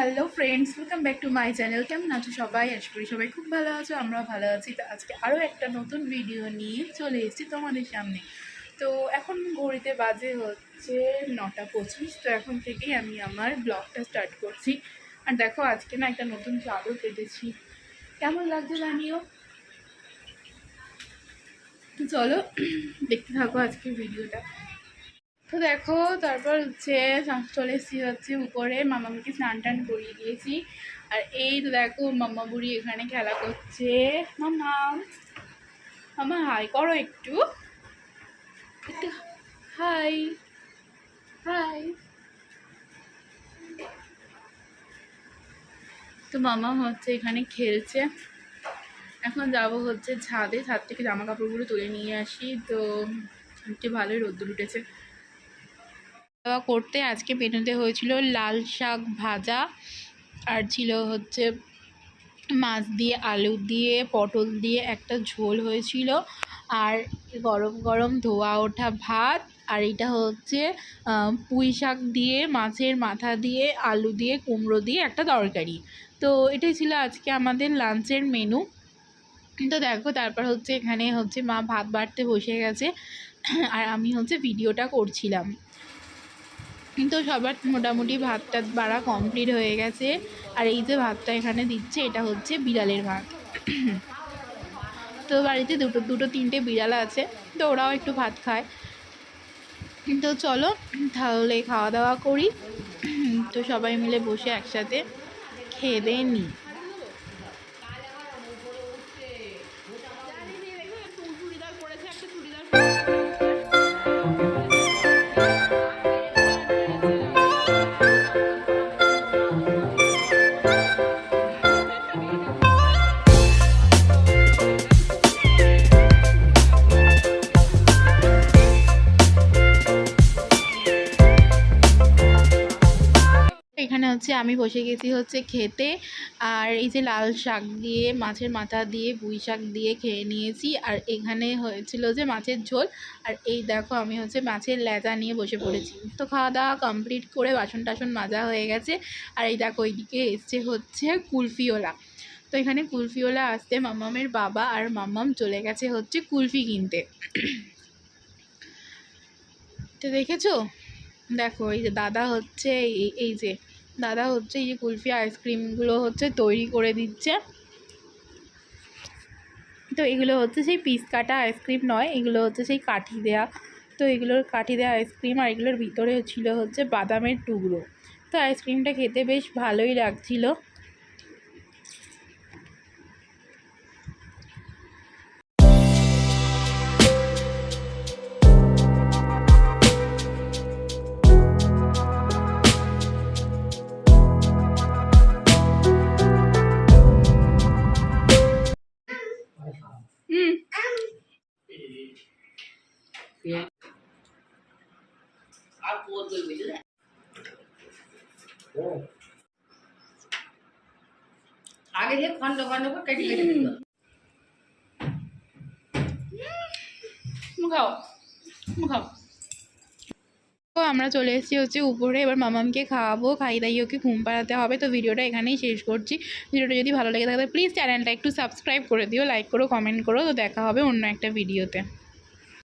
Hello friends welcome back to my channel কেমন আছো সবাই? আশা করি সবাই খুব ভালো আছো, আমরাও ভালো আছি। তো আজকে আরও একটা নতুন ভিডিও নিয়ে চলে এসেছি তোমাদের সামনে। তো এখন ঘড়িতে বাজে হচ্ছে নটা পঁচিশ, তো এখন থেকেই আমি আমার ব্লগটা স্টার্ট করছি। আর দেখো, আজকে না একটা নতুন চাদর পেতেছি কেমন লাগছে জানিও? তো চলো, দেখতে থাকো আজকের ভিডিওটা তো দেখো, তারপর হচ্ছে চলে এসেছি হচ্ছে উপরে মামাকে স্নান টান করিয়ে দিয়েছি। আর এই তো দেখো মাম্মা বুড়ি এখানে খেলা করছে। মামা মামা হাই করো একটু। একটু হাই হাই তো মামা হচ্ছে এখানে খেলছে। এখন যাব হচ্ছে ছাদে, ছাদ থেকে জামা কাপড়গুলো তুলে নিয়ে আসি। তো একটু ভালোই রোদ্দুর উঠেছে। খাওয়া করতে আজকে মেনুতে হয়েছিল লাল শাক ভাজা আর ছিল হচ্ছে মাছ দিয়ে, আলু দিয়ে, পটল দিয়ে একটা ঝোল হয়েছিল। আর গরম গরম ধোয়া ওঠা ভাত আর এটা হচ্ছে পুঁই শাক দিয়ে, মাছের মাথা দিয়ে, আলু দিয়ে, কুমড়ো দিয়ে একটা তরকারি। তো এটাই ছিল আজকে আমাদের লাঞ্চের মেনু তো দেখো তারপর হচ্ছে এখানে হচ্ছে মা ভাত বাড়তে বসে গেছে। আর আমি হচ্ছে ভিডিওটা করছিলাম। তো সবার মোটামুটি ভাতটা বাড়া কমপ্লিট হয়ে গেছে। আর এই যে ভাতটা এখানে দিচ্ছে, এটা হচ্ছে বিড়ালের ভাত। তো বাড়িতে দুটো দুটো, তিনটে বিড়াল আছে, তো ওরাও একটু ভাত খায়। তো চলো, তাহলে খাওয়া দাওয়া করি। তো সবাই মিলে বসে একসাথে খেয়ে দিয়ে নিই হচ্ছে, আমি বসে গেছি হচ্ছে খেতে। আর এই যে লাল শাক দিয়ে, মাছের মাথা দিয়ে, পুঁই শাক দিয়ে খেয়ে নিয়েছি। আর এখানে হয়েছিল যে মাছের ঝোল। আর এই দেখো, আমি হচ্ছে মাছের লেজা নিয়ে বসে পড়েছি। তো খাওয়া দাওয়া কমপ্লিট করে বাসন টাসন মাজা হয়ে গেছে। আর এই দেখো, ওইদিকে এসছে হচ্ছে কুলফিওলা। তো এখানে কুলফিওলা আসতে মাম্মামের বাবা আর মাম্মাম চলে গেছে হচ্ছে কুলফি কিনতে। তো দেখেছ? দেখো, এই যে দাদা হচ্ছে, এই এই যে দাদা হচ্ছে এই কুলফি আইসক্রিমগুলো হচ্ছে তৈরি করে দিচ্ছে। তো এগুলো হচ্ছে সেই পিস কাটা আইসক্রিম নয়, এগুলো হচ্ছে সেই কাঠি দেয়া। তো এগুলোর কাঠি দেওয়া আইসক্রিম আর এগুলোর ভিতরে ছিল হচ্ছে বাদামের টুকরো। তো আইসক্রিমটা খেতে বেশ ভালোই লাগছিল। আর আমরা চলে এসেছি হচ্ছে উপরে, এবার মামামকে খাওয়াবো, খাইয়ে দাইয়ে ওকে ঘুম পাড়াতে হবে। তো ভিডিওটা এখানেই শেষ করছি। ভিডিওটা যদি ভালো লেগে থাকে প্লিজ চ্যানেলটা একটু সাবস্ক্রাইব করে দিও লাইক করো কমেন্ট করো। তো দেখা হবে অন্য একটা ভিডিওতে